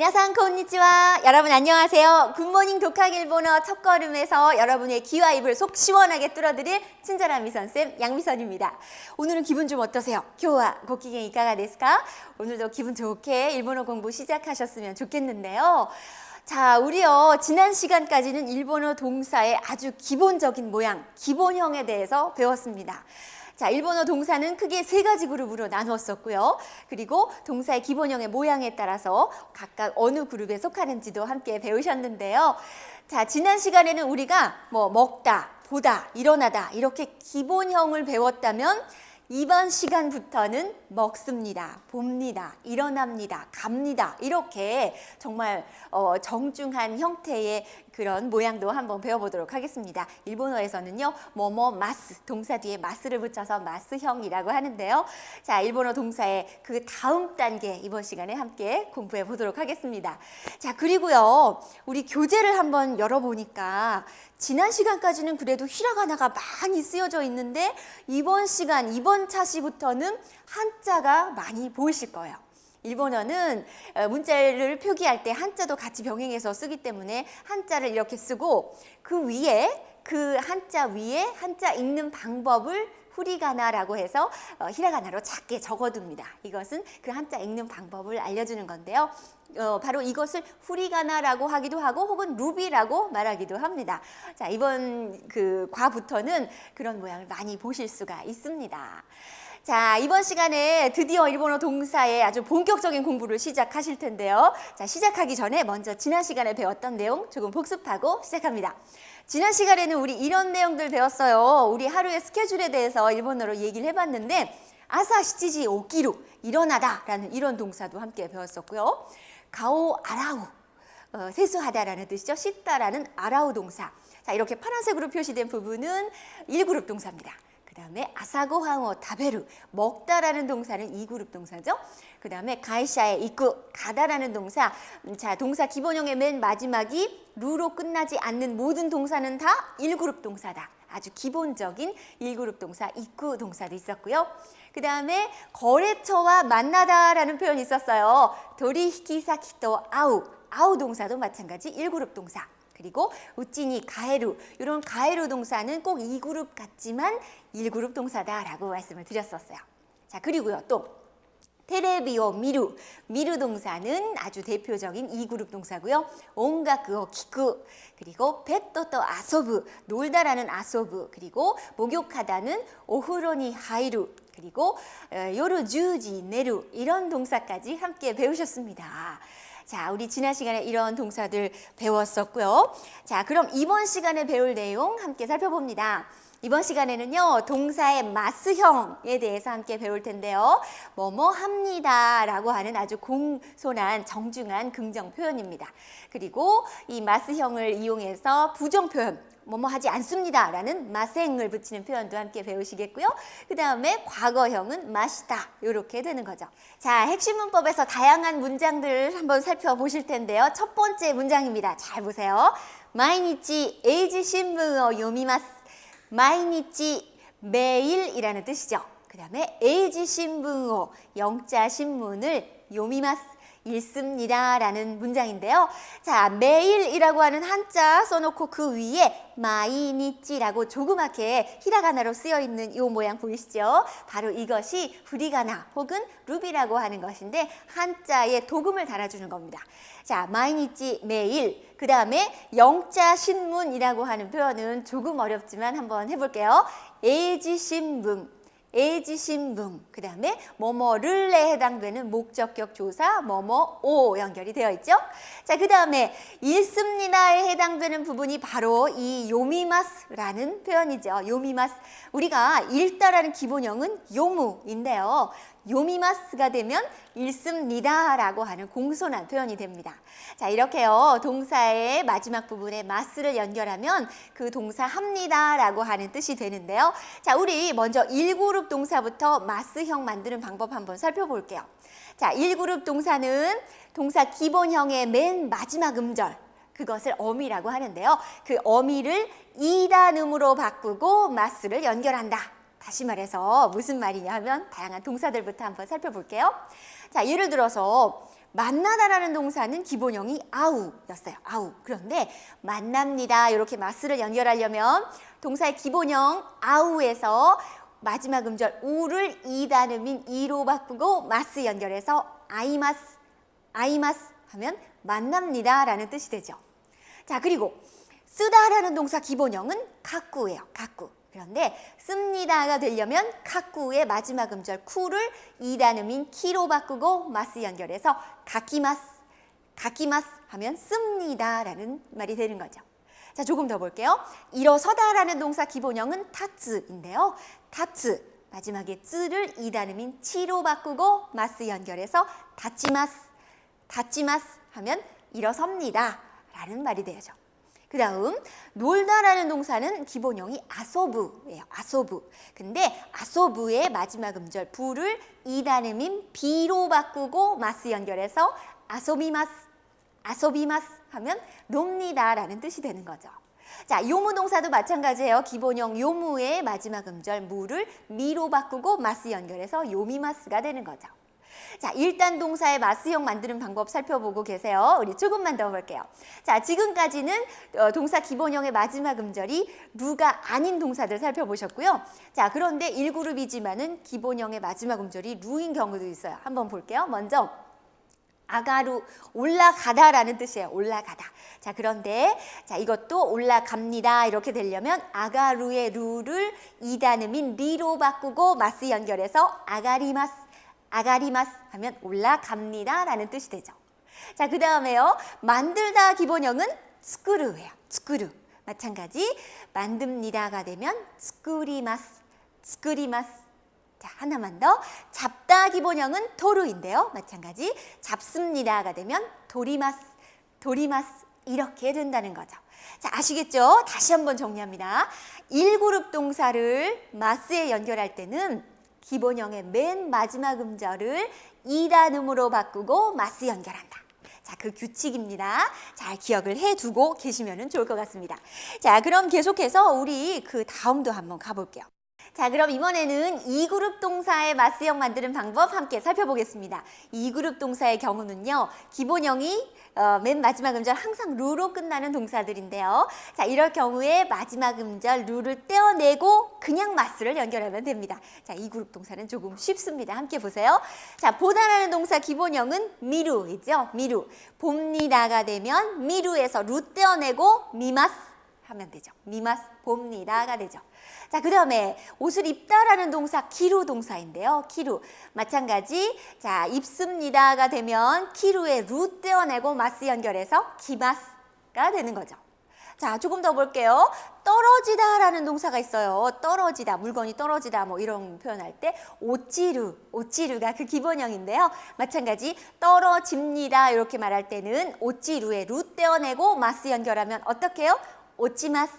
미나상 konnichiwa. 여러분 안녕하세요. 굿모닝 독학 일본어 첫걸음에서 여러분의 귀와 입을 속 시원하게 뚫어드릴 친절한 미선쌤 양미선입니다. 오늘은 기분 좀 어떠세요? 교와 고기겐 이까가 데스까? 오늘도 기분 좋게 일본어 공부 시작하셨으면 좋겠는데요. 자, 우리요, 지난 시간까지는 일본어 동사의 아주 기본적인 모양, 기본형에 대해서 배웠습니다. 자, 일본어 동사는 크게 세 가지 그룹으로 나누었었고요. 그리고 동사의 기본형의 모양에 따라서 각각 어느 그룹에 속하는지도 함께 배우셨는데요. 자, 지난 시간에는 우리가 뭐 먹다, 보다, 일어나다 이렇게 기본형을 배웠다면 이번 시간부터는 먹습니다, 봅니다, 일어납니다, 갑니다. 이렇게 정말 어, 정중한 형태의 그런 모양도 한번 배워보도록 하겠습니다. 일본어에서는요, 뭐뭐 마스, 동사 뒤에 마스를 붙여서 마스형이라고 하는데요. 자, 일본어 동사의 그 다음 단계 이번 시간에 함께 공부해 보도록 하겠습니다. 자, 그리고요, 우리 교재를 한번 열어보니까 지난 시간까지는 그래도 히라가나가 많이 쓰여져 있는데 이번 시간, 이번 차시부터는 한자가 많이 보이실 거예요. 일본어는 어, 문자를 표기할 때 한자도 같이 병행해서 쓰기 때문에 한자를 이렇게 쓰고 그 위에 그 한자 위에 한자 읽는 방법을 후리가나라고 해서 어, 히라가나로 작게 적어둡니다. 이것은 그 한자 읽는 방법을 알려주는 건데요. 어, 바로 이것을 후리가나라고 하기도 하고 혹은 루비라고 말하기도 합니다. 자 이번 그 과부터는 그런 모양을 많이 보실 수가 있습니다. 자, 이번 시간에 드디어 일본어 동사의 아주 본격적인 공부를 시작하실 텐데요. 자, 시작하기 전에 먼저 지난 시간에 배웠던 내용 조금 복습하고 시작합니다. 지난 시간에는 우리 이런 내용들 배웠어요. 우리 하루의 스케줄에 대해서 일본어로 얘기를 해봤는데, 아사 시치지 오기루, 일어나다라는 이런 동사도 함께 배웠었고요. 가오 아라우, 어, 세수하다라는 뜻이죠. 씻다라는 아라우 동사. 자, 이렇게 파란색으로 표시된 부분은 1그룹 동사입니다. 그 다음에 아사고항어 타베루 먹다라는 동사는 이그룹 동사죠. 그 다음에 가이샤에 입구 가다라는 동사 음, 자 동사 기본형의 맨 마지막이 루로 끝나지 않는 모든 동사는 다 1그룹 동사다. 아주 기본적인 1그룹 동사 입구 동사도 있었고요. 그 다음에 거래처와 만나다라는 표현이 있었어요. 도리히키사키토 아우 아우 동사도 마찬가지 1그룹 동사. 그리고 우찌니 가에루 이런 가에루 동사는 꼭 2그룹 같지만 1그룹 동사다라고 말씀을 드렸었어요. 자 그리고요 또 테레비오 미루 미루 동사는 아주 대표적인 2그룹 동사고요. 온가크오 키쿠 그리고 페토또 아소부 놀다라는 아소부 그리고 목욕하다는 오후로니 하이루 그리고 어, 요루 주지 내루 이런 동사까지 함께 배우셨습니다. 자, 우리 지난 시간에 이런 동사들 배웠었고요. 자, 그럼 이번 시간에 배울 내용 함께 살펴봅니다. 이번 시간에는요, 동사의 마스형에 대해서 함께 배울 텐데요. 뭐뭐 합니다 라고 하는 아주 공손한 정중한 긍정 표현입니다. 그리고 이 마스형을 이용해서 부정 표현, 뭐뭐 하지 않습니다 라는 마생을 붙이는 표현도 함께 배우시겠고요. 그 다음에 과거형은 마시다 이렇게 되는 거죠. 자, 핵심 문법에서 다양한 문장들을 한번 살펴보실 텐데요. 첫 번째 문장입니다. 잘 보세요. 마이니치 에이지 신문어 요미마스. 마이니치 매일이라는 뜻이죠. 그 다음에 에이지 신문어 영자 신문을 요미마스. 읽습니다. 라는 문장인데요. 자, 매일이라고 하는 한자 써놓고 그 위에 마이니치라고 조그맣게 히라가나로 쓰여 있는 이 모양 보이시죠? 바로 이것이 후리가나 혹은 루비라고 하는 것인데 한자에 도금을 달아주는 겁니다. 자, 마이니치 매일. 그 다음에 영자 신문이라고 하는 표현은 조금 어렵지만 한번 해볼게요. 에이지 신문. 에이지 신분, 그 다음에 뭐뭐를에 해당되는 목적격 조사 뭐뭐오 연결이 되어 있죠. 자, 그 다음에 읽습니다에 해당되는 부분이 바로 이 요미마스라는 표현이죠. 요미마스. 우리가 읽다라는 기본형은 요무인데요. 요미마스가 되면 읽습니다라고 하는 공손한 표현이 됩니다. 자, 이렇게요. 동사의 마지막 부분에 마스를 연결하면 그 동사 합니다라고 하는 뜻이 되는데요. 자, 우리 먼저 1그룹 동사부터 마스형 만드는 방법 한번 살펴볼게요. 자, 1그룹 동사는 동사 기본형의 맨 마지막 음절 그것을 어미라고 하는데요. 그 어미를 이단음으로 바꾸고 마스를 연결한다. 다시 말해서 무슨 말이냐 하면 다양한 동사들부터 한번 살펴볼게요. 자, 예를 들어서 만나다라는 동사는 기본형이 아우였어요. 아우. 그런데 만납니다. 이렇게 마스를 연결하려면 동사의 기본형 아우에서 마지막 음절 우를 이단음인 이로 바꾸고 마스 연결해서 아이마스, 아이마스 하면 만납니다라는 뜻이 되죠. 자, 그리고 쓰다라는 동사 기본형은 가꾸예요. 가꾸. 그런데 씁니다가 되려면 가꾸의 마지막 음절 쿠를 이단음인 키로 바꾸고 마스 연결해서 가키마스, 가키마스 하면 씁니다라는 말이 되는 거죠. 자, 조금 더 볼게요. 일어서다라는 동사 기본형은 타츠인데요. 타츠 마지막에 쯔를 이단음인 치로 바꾸고 마스 연결해서 다치마스, 다치마스 하면 일어섭니다 라는 말이 되죠. 그 다음 놀다라는 동사는 기본형이 아소부예요. 아소부. 근데 아소부의 마지막 음절 부를 이 단음인 비로 바꾸고 마스 연결해서 아소비마스, 아소비마스 하면 놉니다라는 뜻이 되는 거죠. 자, 요무 동사도 마찬가지예요. 기본형 요무의 마지막 음절 무를 미로 바꾸고 마스 연결해서 요미마스가 되는 거죠. 자, 일단 동사의 마스형 만드는 방법 살펴보고 계세요. 우리 조금만 더 볼게요. 자, 지금까지는 어, 동사 기본형의 마지막 음절이 루가 아닌 동사들 살펴보셨고요. 자, 그런데 1그룹이지만은 기본형의 마지막 음절이 루인 경우도 있어요. 한번 볼게요. 먼저 아가루 올라가다라는 뜻이에요. 올라가다. 자, 그런데 자, 이것도 올라갑니다. 이렇게 되려면 아가루의 루를 이단음인 리로 바꾸고 마스 연결해서 아가리마스 아가리마스 하면 올라갑니다 라는 뜻이 되죠. 자, 그 다음에요. 만들다 기본형은 스쿠르예요. 스쿠르. 마찬가지 만듭니다가 되면 스쿠리마스. 스쿠리마스. 자, 하나만 더. 잡다 기본형은 토르인데요. 마찬가지. 잡습니다가 되면 도리마스, 도리마스 이렇게 된다는 거죠. 자, 아시겠죠? 다시 한번 정리합니다. 1그룹 동사를 마스에 연결할 때는 기본형의 맨 마지막 음절을 이단음으로 바꾸고 마스 연결한다. 자, 그 규칙입니다. 잘 기억을 해 두고 계시면 좋을 것 같습니다. 자, 그럼 계속해서 우리 그 다음도 한번 가볼게요. 자, 그럼 이번에는 이그룹 동사의 마스형 만드는 방법 함께 살펴보겠습니다. 이그룹 동사의 경우는요, 기본형이 어, 맨 마지막 음절 항상 루로 끝나는 동사들인데요. 자, 이럴 경우에 마지막 음절 루를 떼어내고 그냥 마스를 연결하면 됩니다. 자, 이그룹 동사는 조금 쉽습니다. 함께 보세요. 자, 보다라는 동사 기본형은 미루이죠. 미루. 봅니다가 되면 미루에서 루 떼어내고 미마스 하면 되죠. 미마스 봅니다가 되죠. 자, 그 다음에 옷을 입다라는 동사 키루 동사인데요. 키루. 마찬가지. 자, 입습니다가 되면 키루에 루 떼어내고 마스 연결해서 기마스가 되는 거죠. 자, 조금 더 볼게요. 떨어지다라는 동사가 있어요. 떨어지다, 물건이 떨어지다, 뭐 이런 표현할 때 오찌루, 오찌루가 그 기본형인데요. 마찬가지 떨어집니다 이렇게 말할 때는 오찌루에 루 떼어내고 마스 연결하면 어떻게 해요? 오찌마스,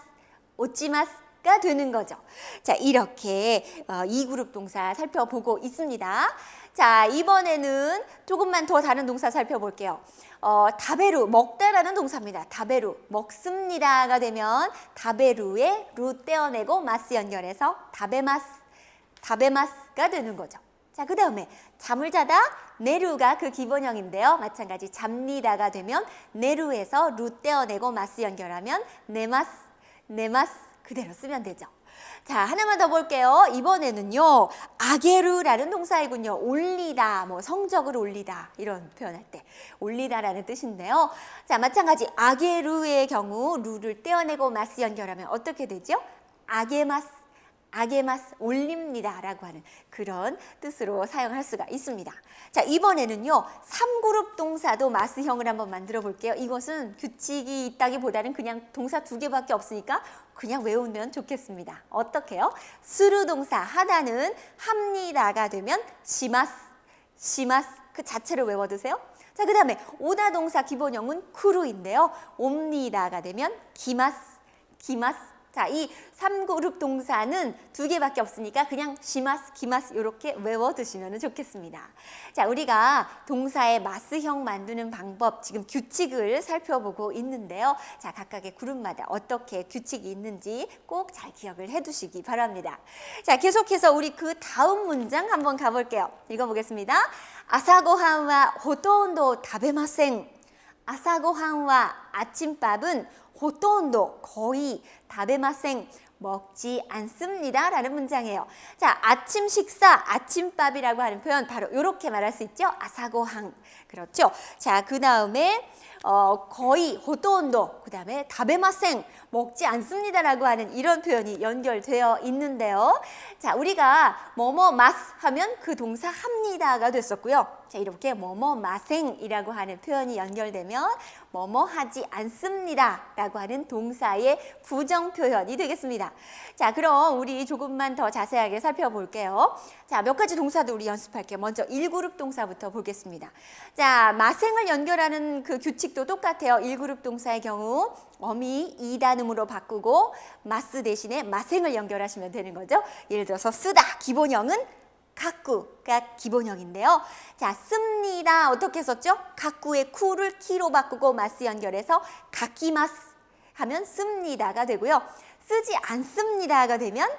오찌마스 가 되는 거죠. 자, 이렇게 어, 이 그룹 동사 살펴보고 있습니다. 자, 이번에는 조금만 더 다른 동사 살펴볼게요. 어, 다베루, 먹다라는 동사입니다. 다베루, 먹습니다가 되면 다베루에 루 떼어내고 마스 연결해서 다베마스, 다베마스가 되는 거죠. 자, 그 다음에 잠을 자다, 내루가 그 기본형인데요. 마찬가지 잡니다가 되면 내루에서 루 떼어내고 마스 연결하면 네마스, 네마스 그대로 쓰면 되죠. 자, 하나만 더 볼게요. 이번에는요, 아게루라는 동사이군요. 올리다, 뭐 성적을 올리다, 이런 표현할 때. 올리다라는 뜻인데요. 자, 마찬가지 아게루의 경우, 루를 떼어내고 마스 연결하면 어떻게 되죠? 아게마스, 아게마스 올립니다라고 하는 그런 뜻으로 사용할 수가 있습니다. 자, 이번에는요. 3그룹 동사도 마스형을 한번 만들어 볼게요. 이것은 규칙이 있다기보다는 그냥 동사 두 개밖에 없으니까 그냥 외우면 좋겠습니다. 어떻게요? 스루 동사 하다는 합니다가 되면 시마스, 시마스 그 자체를 외워 두세요. 자, 그 다음에 오다 동사 기본형은 쿠루인데요. 옵니다가 되면 기마스, 기마스 자, 이 3그룹 동사는 두 개밖에 없으니까 그냥 시마스, 기마스 이렇게 외워두시면 좋겠습니다. 자, 우리가 동사의 마스형 만드는 방법, 지금 규칙을 살펴보고 있는데요. 자, 각각의 그룹마다 어떻게 규칙이 있는지 꼭 잘 기억을 해두시기 바랍니다. 자, 계속해서 우리 그 다음 문장 한번 가볼게요. 읽어보겠습니다. 아사고한와 호토온도 다베마생. 아사고한와 아침밥은 호토온도 거의 다베마생 먹지 않습니다. 라는 문장이에요. 자, 아침 식사, 아침밥이라고 하는 표현 바로 이렇게 말할 수 있죠. 아사고항. 그렇죠. 자, 그 다음에 어, 거의 호토온도, 그 다음에 다베마생 먹지 않습니다라고 하는 이런 표현이 연결되어 있는데요. 자, 우리가 뭐뭐 마스 하면 그 동사 합니다가 됐었고요. 자, 이렇게 뭐뭐 마생이라고 하는 표현이 연결되면 뭐뭐 하지 않습니다라고 하는 동사의 부정 표현이 되겠습니다. 자, 그럼 우리 조금만 더 자세하게 살펴볼게요. 자, 몇 가지 동사도 우리 연습할게요. 먼저 1그룹 동사부터 보겠습니다. 자, 마생을 연결하는 그 규칙도 똑같아요. 1그룹 동사의 경우 어미 2단음으로 바꾸고 마스 대신에 마생을 연결하시면 되는 거죠. 예를 들어서 쓰다 기본형은 가꾸가 기본형인데요. 자, 씁니다. 어떻게 썼죠? 가꾸의 쿠를 키로 바꾸고 마스 연결해서 가키마스 하면 씁니다가 되고요. 쓰지 않습니다가 되면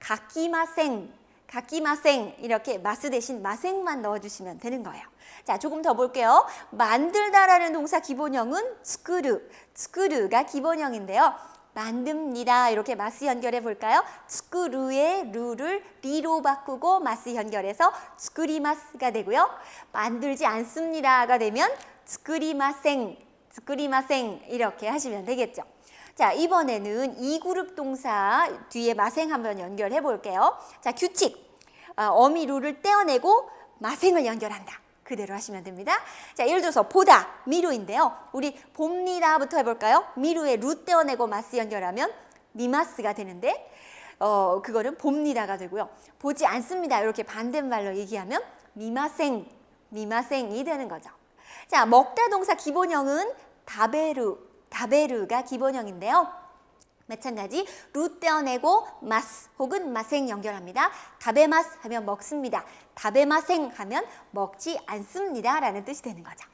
가키마생, 가키마생 이렇게 마스 대신 마생만 넣어주시면 되는 거예요. 자, 조금 더 볼게요. 만들다라는 동사 기본형은 스크루, 스크루가 기본형인데요. 만듭니다. 이렇게 마스 연결해 볼까요? 스크루의 루를 리로 바꾸고 마스 연결해서 스크리마스가 되고요. 만들지 않습니다가 되면 스크리마생, 스크리마생 이렇게 하시면 되겠죠. 자, 이번에는 이 그룹 동사 뒤에 마생 한번 연결해 볼게요. 자, 규칙. 어, 어미 루를 떼어내고 마생을 연결한다. 그대로 하시면 됩니다. 자, 예를 들어서 보다, 미루인데요. 우리 봅니다부터 해볼까요? 미루에 루 떼어내고 마스 연결하면 미마스가 되는데 어, 그거는 봅니다가 되고요. 보지 않습니다. 이렇게 반대말로 얘기하면 미마생, 미마생이 되는 거죠. 자, 먹다 동사 기본형은 다베루, 다베르가 기본형인데요. 마찬가지 루 떼어내고 마스 혹은 마생 연결합니다. 다베마스 하면 먹습니다. 다베마생 하면 먹지 않습니다. 라는 뜻이 되는 거죠.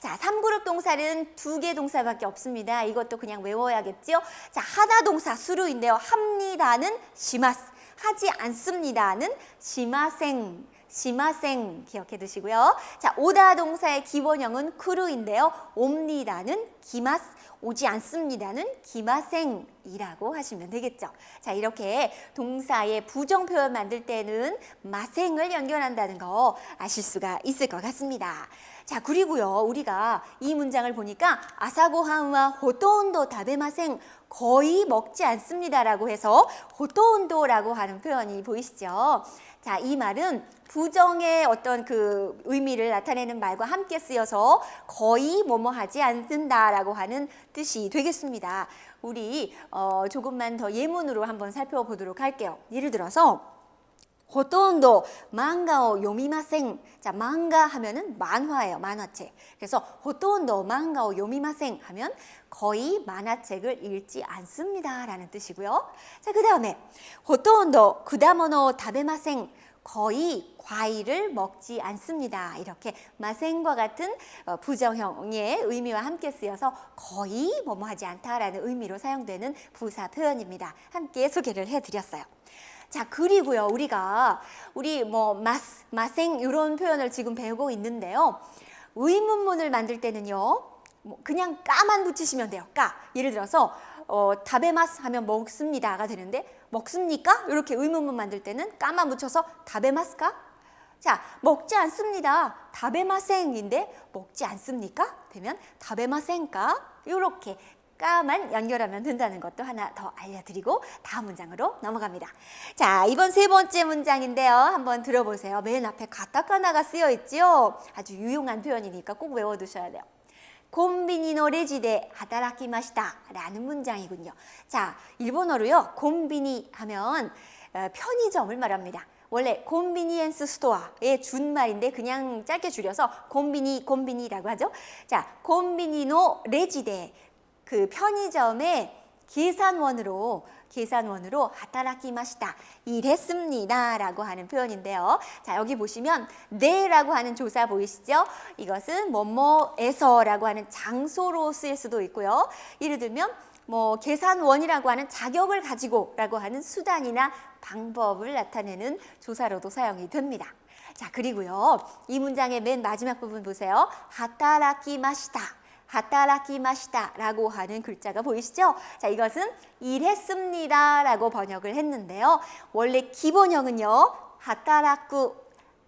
자, 3그룹 동사는 두 개 동사밖에 없습니다. 이것도 그냥 외워야겠죠? 자, 하다 동사 수루인데요. 합니다는 시마스, 하지 않습니다는 시마생, 시마생 기억해 두시고요. 자, 오다 동사의 기본형은 크루인데요. 옵니다는 기마스, 오지 않습니다는 기마생이라고 하시면 되겠죠. 자, 이렇게 동사의 부정 표현 만들 때는 마생을 연결한다는 거 아실 수가 있을 것 같습니다. 자, 그리고요, 우리가 이 문장을 보니까 아사고한와 호토온도 다베마생 거의 먹지 않습니다라고 해서 호토온도라고 하는 표현이 보이시죠? 자, 이 말은 부정의 어떤 그 의미를 나타내는 말과 함께 쓰여서 거의 뭐뭐 하지 않는다라고 하는 뜻이 되겠습니다. 우리 어, 조금만 더 예문으로 한번 살펴보도록 할게요. 예를 들어서 ほとんど 망가오 요미마생. 자, 망가 하면은 만화예요. 만화책. 그래서 ほとんど 망가오 요미마생 하면 거의 만화책을 읽지 않습니다라는 뜻이고요. 자, 그다음에 ほとんど 쿠다모노 다베마생. 거의 과일을 먹지 않습니다. 이렇게 마생과 같은 어, 부정형의 의미와 함께 쓰여서 거의 뭐뭐 하지 않다라는 의미로 사용되는 부사 표현입니다. 함께 소개를 해드렸어요. 자, 그리고요, 우리가, 우리 뭐, 마스, 마생, 이런 표현을 지금 배우고 있는데요. 의문문을 만들 때는요, 뭐 그냥 까만 붙이시면 돼요. 까. 예를 들어서, 어, 다베마스 하면 먹습니다가 되는데, 먹습니까? 이렇게 의문문 만들 때는 까만 붙여서 다베마스까? 자, 먹지 않습니다. 다베마생인데, 먹지 않습니까? 되면 다베마생까? 이렇게 까만 연결하면 된다는 것도 하나 더 알려드리고 다음 문장으로 넘어갑니다. 자, 이번 세 번째 문장인데요. 한번 들어보세요. 맨 앞에 가타카나가 쓰여 있지요. 아주 유용한 표현이니까 꼭 외워두셔야 돼요. 콤비니노 레지데 하다라키마시다 라는 문장이군요. 자, 일본어로요. 콤비니 하면 어, 편의점을 말합니다. 원래 콤비니엔스 스토어의 준말인데 그냥 짧게 줄여서 콤비니 콤비니라고 하죠. 자, 콤비니노 레지데 그 편의점에 계산원으로 계산원으로 하타라키마시다 일했습니다라고 하는 표현인데요. 자 여기 보시면 네라고 하는 조사 보이시죠? 이것은 뭐뭐에서라고 하는 장소로 쓰일 수도 있고요. 예를 들면 뭐 계산원이라고 하는 자격을 가지고라고 하는 수단이나 방법을 나타내는 조사로도 사용이 됩니다. 자 그리고요 이 문장의 맨 마지막 부분 보세요. 하타라키마시다. 하타라키마시다라고 하는 글자가 보이시죠? 자, 이것은 일했습니다라고 번역을 했는데요. 원래 기본형은요. 하타라쿠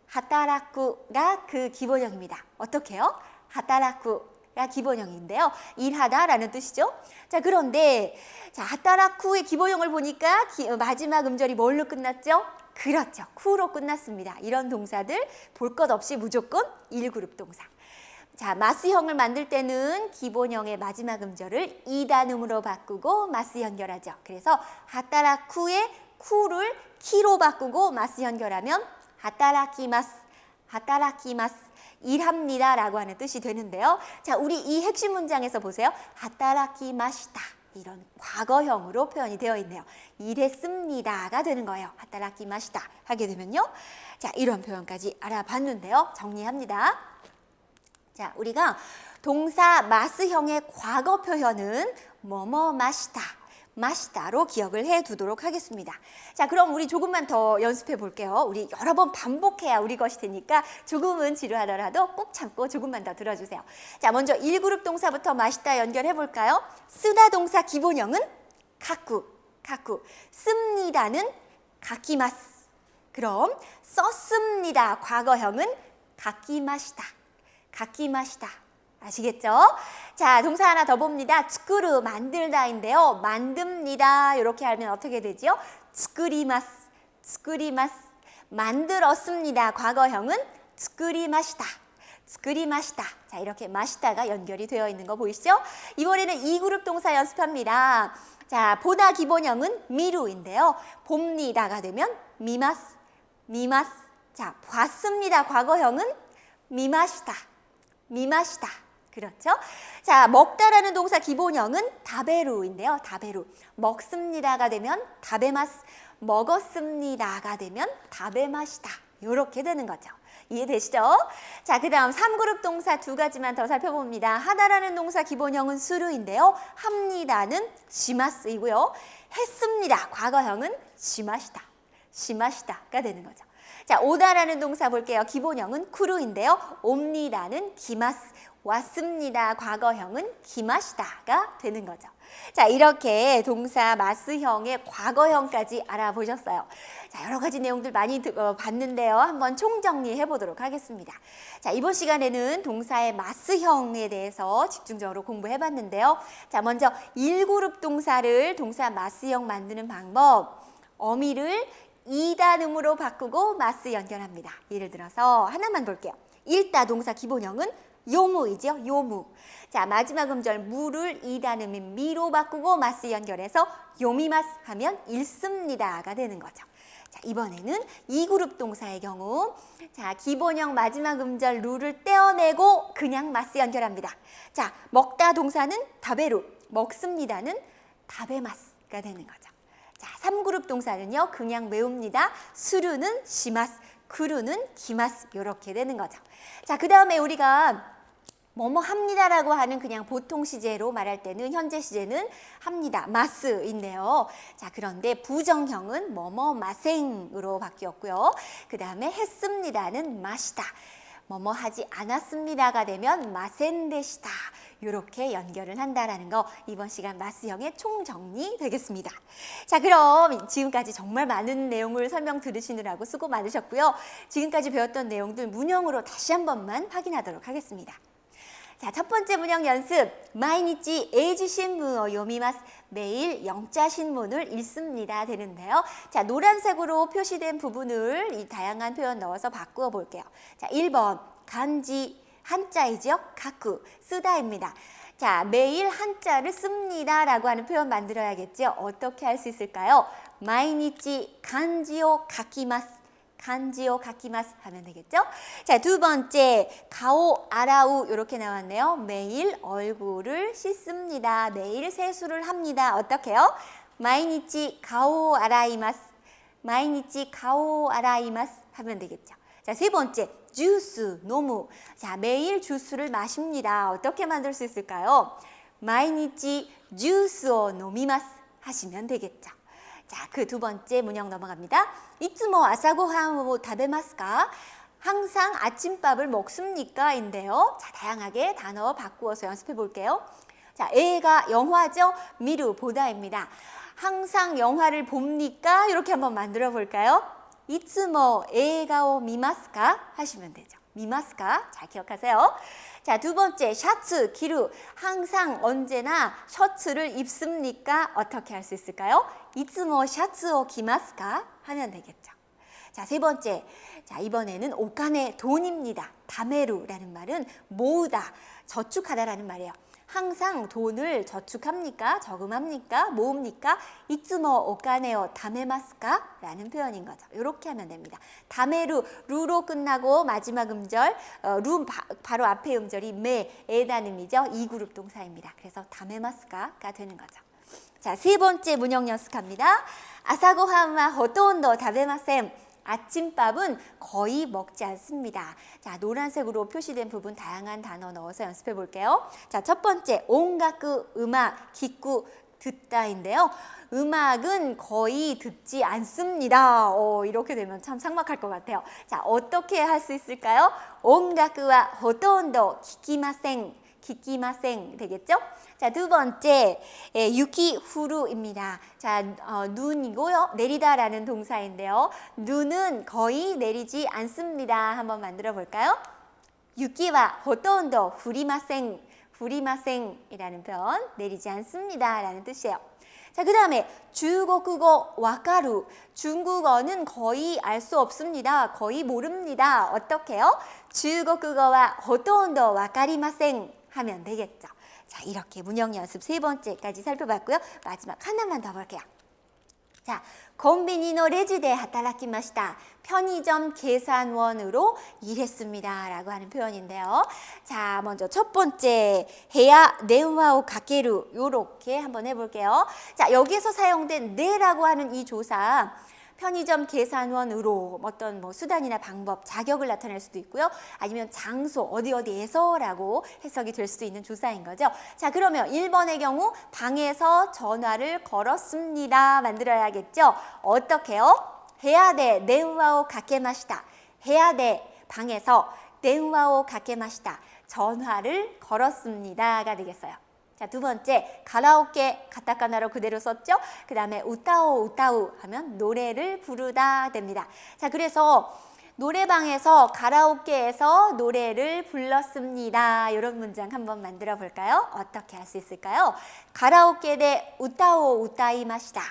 하타라쿠가 그 기본형입니다. 어떻게요? 하타라쿠가 기본형인데요. 일하다라는 뜻이죠. 자, 그런데 자, 하타라쿠의 기본형을 보니까 기- 마지막 음절이 뭘로 끝났죠? 그렇죠. 쿠로 끝났습니다. 이런 동사들 볼 것 없이 무조건 1그룹 동사. 자, 마스형을 만들 때는 기본형의 마지막 음절을 이단음으로 바꾸고 마스 연결하죠. 그래서 하타라쿠의 쿠를 키로 바꾸고 마스 연결하면 하타라키마스, 하타라키마스, 일합니다 라고 하는 뜻이 되는데요. 자, 우리 이 핵심 문장에서 보세요. 하타라키마시다. 이런 과거형으로 표현이 되어 있네요. 일했습니다가 되는 거예요. 하타라키마시다 하게 되면요. 자, 이런 표현까지 알아봤는데요. 정리합니다. 자, 우리가 동사 마스형의 과거 표현은 뭐뭐 마시다, 마시다로 기억을 해 두도록 하겠습니다. 자, 그럼 우리 조금만 더 연습해 볼게요. 우리 여러 번 반복해야 우리 것이 되니까 조금은 지루하더라도 꼭 참고 조금만 더 들어주세요. 자, 먼저 1그룹 동사부터 마시다 연결해 볼까요? 쓰다 동사 기본형은 가쿠, 가쿠. 씁니다는 가키마스. 그럼 썼습니다. 과거형은 가키마시다. 가키마시다. 아시겠죠? 자, 동사 하나 더 봅니다. 츠쿠르 만들다인데요. 만듭니다. 이렇게 하면 어떻게 되지요? 츠쿠리마스. 츠쿠리마스. 만들었습니다. 과거형은 츠쿠리마시다. 츠쿠리마시다. 자, 이렇게 마시다가 연결이 되어 있는 거 보이시죠? 이번에는 2그룹 동사 연습합니다. 자, 보다 기본형은 미루인데요. 봅니다가 되면 미마스. 미마스. 자, 봤습니다. 과거형은 미마시다. 미마시다. 그렇죠? 자, 먹다라는 동사 기본형은 다베루인데요. 다베루. 먹습니다가 되면 다베마스. 먹었습니다가 되면 다베마시다. 이렇게 되는 거죠. 이해되시죠? 자, 그 다음 3그룹 동사 두 가지만 더 살펴봅니다. 하다라는 동사 기본형은 수루인데요. 합니다는 시마스이고요. 했습니다. 과거형은 시마시다. 시마시다가 되는 거죠. 자, 오다라는 동사 볼게요. 기본형은 쿠루인데요. 옵니다는 기마스, 왔습니다. 과거형은 기마시다가 되는 거죠. 자, 이렇게 동사 마스형의 과거형까지 알아보셨어요. 자, 여러 가지 내용들 많이 드- 어, 봤는데요. 한번 총정리해 보도록 하겠습니다. 자, 이번 시간에는 동사의 마스형에 대해서 집중적으로 공부해 봤는데요. 자, 먼저 1그룹 동사를 동사 마스형 만드는 방법. 어미를 이단음으로 바꾸고 마스 연결합니다. 예를 들어서 하나만 볼게요. 일다 동사 기본형은 요무이죠. 요무. 자 마지막 음절 무를 이단음인 미로 바꾸고 마스 연결해서 요미마스 하면 읽습니다가 되는 거죠. 자 이번에는 이 그룹 동사의 경우 자 기본형 마지막 음절 루를 떼어내고 그냥 마스 연결합니다. 자 먹다 동사는 다베루 먹습니다는 다베마스가 되는 거죠. 자, 3그룹 동사는요. 그냥 외웁니다. 수루는 시마스, 구루는 기마스 이렇게 되는 거죠. 자, 그 다음에 우리가 뭐뭐 합니다라고 하는 그냥 보통 시제로 말할 때는 현재 시제는 합니다. 마스인데요. 자, 그런데 부정형은 뭐뭐 마생으로 바뀌었고요. 그 다음에 했습니다는 마시다. 뭐뭐 하지 않았습니다가 되면 마센데시다. 이렇게 연결을 한다라는 거 이번 시간 마스형의 총정리 되겠습니다. 자, 그럼 지금까지 정말 많은 내용을 설명 들으시느라고 수고 많으셨고요. 지금까지 배웠던 내용들 문형으로 다시 한 번만 확인하도록 하겠습니다. 자, 첫 번째 문형 연습. 마이니치 에이지 신문을 요미마스. 매일 영자 신문을 읽습니다. 되는데요. 자, 노란색으로 표시된 부분을 이 다양한 표현 넣어서 바꾸어 볼게요. 자, 1번. 간지 한자이죠. 가쿠 쓰다입니다. 자, 매일 한자를 씁니다 라고 하는 표현 만들어야겠죠. 어떻게 할 수 있을까요? 마이니치 간지오 가키마스. 간지오 가키마스 하면 되겠죠? 자, 두 번째 가오 아라우 이렇게 나왔네요. 매일 얼굴을 씻습니다. 매일 세수를 합니다. 어떻게요? 마이니치 가오 아라이마스. 마이니치 가오 아라이마스 하면 되겠죠. 자, 세 번째 주스 노무. 자, 매일 주스를 마십니다. 어떻게 만들 수 있을까요? 마이니치 주스を 노미마스 하시면 되겠죠. 자, 그 두 번째 문형 넘어갑니다. 이츠모 아사고한을 다베마스까? 항상 아침밥을 먹습니까? 인데요. 자, 다양하게 단어 바꾸어서 연습해 볼게요. 자, 애가 영화죠? 미루 보다입니다. 항상 영화를 봅니까? 이렇게 한번 만들어 볼까요? 이츠모 에가오 미마스까? 하시면 되죠. 미마스까? 잘 기억하세요. 자, 두 번째 셔츠 기루 항상 언제나 셔츠를 입습니까? 어떻게 할 수 있을까요? 이츠모 셔츠 오 기마스까? 하면 되겠죠. 자, 세 번째. 자, 이번에는 오간의 돈입니다. 다메루라는 말은 모으다, 저축하다라는 말이에요. 항상 돈을 저축합니까? 저금합니까? 모읍니까? 이츠모 오카네오 다메마스까? 라는 표현인 거죠. 이렇게 하면 됩니다. 다메루, 루로 끝나고 마지막 음절, 어, 루 바, 로 앞에 음절이 메, 에다음이죠. 이 그룹 동사입니다. 그래서 다메마스까가 되는 거죠. 자, 세 번째 문형 연습합니다. 아사고한와 호토온도 다베마셈. 아침밥은 거의 먹지 않습니다. 자, 노란색으로 표시된 부분 다양한 단어 넣어서 연습해 볼게요. 자, 첫 번째, 온가크 음악, 기꾸 듣다인데요. 음악은 거의 듣지 않습니다. 어, 이렇게 되면 참 삭막할 것 같아요. 자, 어떻게 할 수 있을까요? 온가크와 호토온도 키키마생, 키키마생 되겠죠? 자, 두 번째, 예, 유키 후루입니다. 자, 어, 눈이고요. 내리다라는 동사인데요. 눈은 거의 내리지 않습니다. 한번 만들어 볼까요? 유키와 호토온도 후리마생, 후리마생이라는 표현, 내리지 않습니다 라는 뜻이에요. 자, 그 다음에 중국어 와카루. 중국어는 거의 알 수 없습니다. 거의 모릅니다. 어떻게요? 중국어와 호토온도 와카리마생 하면 되겠죠. 자, 이렇게 문형 연습 세 번째까지 살펴봤고요. 마지막 하나만 더 볼게요. 자, 콤비니노 레지데 하타라키마시다. 편의점 계산원으로 일했습니다. 라고 하는 표현인데요. 자, 먼저 첫 번째, 해야 네우와오 가케루. 요렇게 한번 해볼게요. 자, 여기서 사용된 네라고 하는 이 조사. 편의점 계산원으로 어떤 뭐 수단이나 방법, 자격을 나타낼 수도 있고요. 아니면 장소, 어디 어디에서라고 해석이 될 수도 있는 조사인 거죠. 자, 그러면 1번의 경우 방에서 전화를 걸었습니다. 만들어야겠죠. 어떻게요? 해야 돼. 네우와오 가케마시다. 해야 돼. 방에서 네우와오 가케마시다. 전화를 걸었습니다가 되겠어요. 자, 두 번째, 가라오케 가타카나로 그대로 썼죠? 그 다음에 우타오 우타우 하면 노래를 부르다 됩니다. 자, 그래서 노래방에서 가라오케에서 노래를 불렀습니다. 이런 문장 한번 만들어 볼까요? 어떻게 할 수 있을까요? 가라오케 대 우타오 우타이마시다.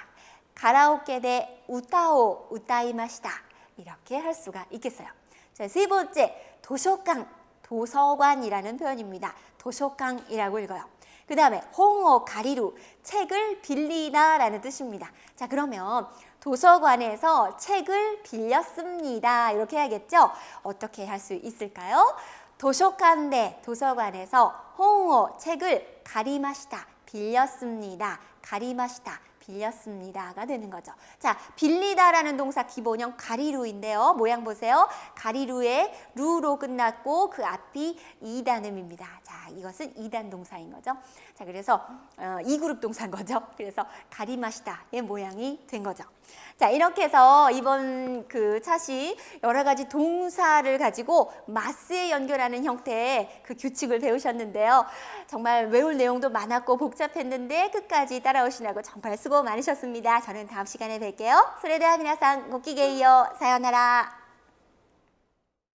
가라오케 대 우타오 우타이마시다. 이렇게 할 수가 있겠어요. 자, 세 번째, 도서관, 도서관이라는 표현입니다. 도서관이라고 읽어요. 그 다음에 홍어 가리루 책을 빌리다 라는 뜻입니다. 자 그러면 도서관에서 책을 빌렸습니다. 이렇게 해야겠죠? 어떻게 할 수 있을까요? 도서관대 도서관에서 홍어 책을 가리마시다 빌렸습니다. 가리마시다 빌렸습니다가 되는 거죠. 자, 빌리다라는 동사 기본형 가리루인데요. 모양 보세요. 가리루에 루로 끝났고 그 앞이 이단음입니다. 자, 이것은 이단 동사인 거죠. 자, 그래서 어, 이 그룹 동사인 거죠. 그래서 가리마시다의 모양이 된 거죠. 자, 이렇게 해서 이번 그 차시 여러 가지 동사를 가지고 마스에 연결하는 형태의 그 규칙을 배우셨는데요. 정말 외울 내용도 많았고 복잡했는데 끝까지 따라오시라고 정말 수고 많으셨습니다. 저는 다음 시간에 뵐게요. 소레데하 미나상 고기게이요. 사요나라.